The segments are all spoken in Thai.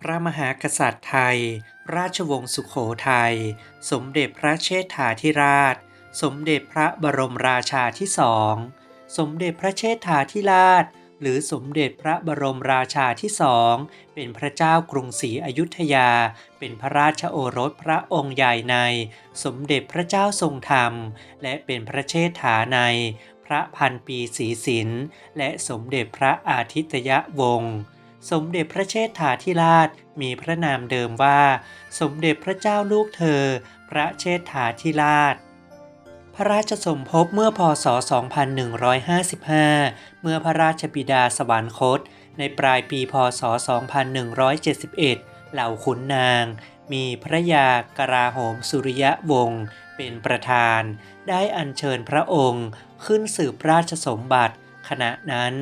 พระมหากษัตริย์ไทย ราชวงศ์สุขโขทัย สมเด็จพระเชษฐาธิราช สมเด็จพระบรมราชาที่สอง สมเด็จพระเชษฐาธิราช หรือสมเด็จพระบรมราชาที่สอง เป็นพระเจ้ากรุงศรีอยุธยา เป็นพระราชโอรสพระองค์ใหญ่ใน สมเด็จพระเจ้าทรงธรรม และเป็นพระเชษฐาใน พระพันปีศรีสินและสมเด็จพระอาทิตยวงศ์ สมเด็จพระเชษฐาธิราชมีพระนามเดิมว่า สมเด็จพระเจ้าลูกเธอ พระเชษฐาธิราช พระราชสมภพเมื่อพศ 2155 เมื่อพระราชบิดาสวรรคต ในปลายปีพศ 2171 เหล่าขุนนาง มีพระยากราโหมสุริยะวงศ์เป็นประธาน ได้อัญเชิญพระองค์ขึ้นสืบราชสมบัติ ขณะนั้น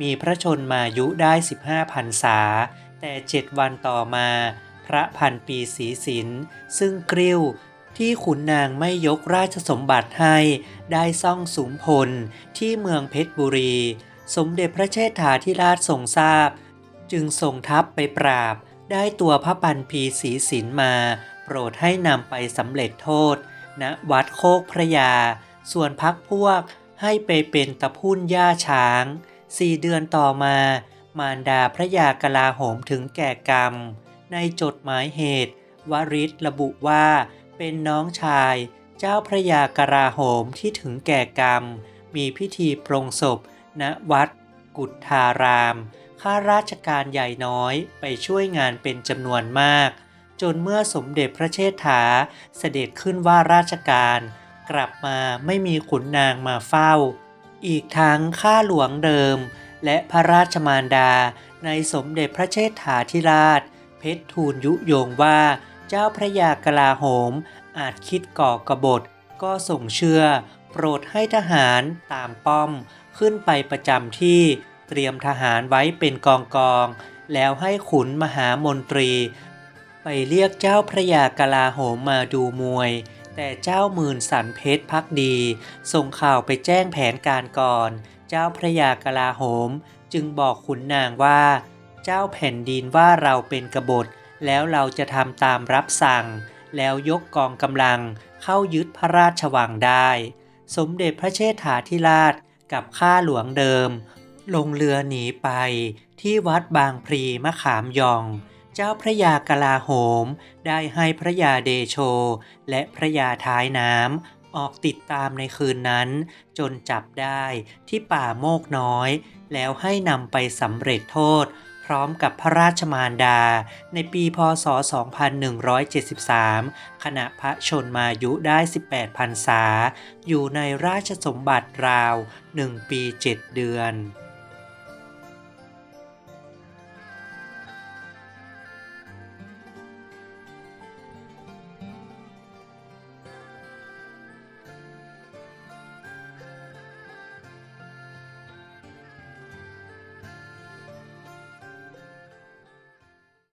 มีพระชนมายุได้ 15พรรษา แต่เจ็ดวันต่อมา พระพันปีศรีสินซึ่งกริ้วที่ขุนนางไม่ยกราชสมบัติให้ได้ซ่องสุมพลที่เมืองเพชรบุรี สมเด็จพระเชษฐาธิราชทรงทราบ จึงส่งทัพไปปราบ ได้ตัวพระปันพีศรีสินมา โปรดให้นำไปสำเร็จโทษณวัดโคกพระยา ส่วนพักพวกให้ไปเป็นตะพุ่นย่าช้าง สี่เดือนต่อมา มารดาพระยากลาโหมถึงแก่กรรม ในจดหมายเหตุ วริศระบุว่าเป็นน้องชาย เจ้าพระยากลาโหมที่ถึงแก่กรรม มีพิธีปรงศพ ณวัด กุฏธาราม ข้าราชการใหญ่น้อยไปช่วยงานเป็นจำนวนมาก จนเมื่อสมเด็จพระเชษฐาเสด็จขึ้นว่าราชการ กลับมาไม่มีขุนนางมาเฝ้า อีกทั้งข้าหลวงเดิม และพระราชมารดา ในสมเด็จพระเชษฐาธิราช เพชรทูลยุโยงว่าเจ้าพระยากลาโหม อาจคิดก่อกบฏ ก็ส่งเชื่อ โปรดให้ทหารตามป้อม ขึ้นไปประจำที่เตรียมทหารไว้เป็นกองกองแล้วให้ขุนมหามนตรี ไปเรียกเจ้าพระยากลาโหมมาดูมวย แต่เจ้าหมื่นสันเพชรพักดี ส่งข่าวไปแจ้งแผนการก่อน เจ้าพระยากลาโหม จึงบอกขุนนางว่า เจ้าแผ่นดินว่าเราเป็นกบฏ แล้วเราจะทำตามรับสั่ง แล้วยกกองกำลังเข้ายึดพระราชวังได้ สมเด็จพระเชษฐาธิราชกับข้าหลวงเดิม ลงเรือหนีไปที่วัดบางพลีมะขามยอง จ้าพระยากลาโหม ได้ให้พระยาเดโช และพระยาท้ายน้ำออกติดตามในคืนนั้น จนจับได้ที่ป่าโมกน้อย แล้วให้นำไปสำเร็จโทษ พร้อมกับพระราชมารดา ในปีพศ 2173 ขณะพระชนมายุได้ 18พรรษา อยู่ในราชสมบัติราว 1 ปี 7 เดือน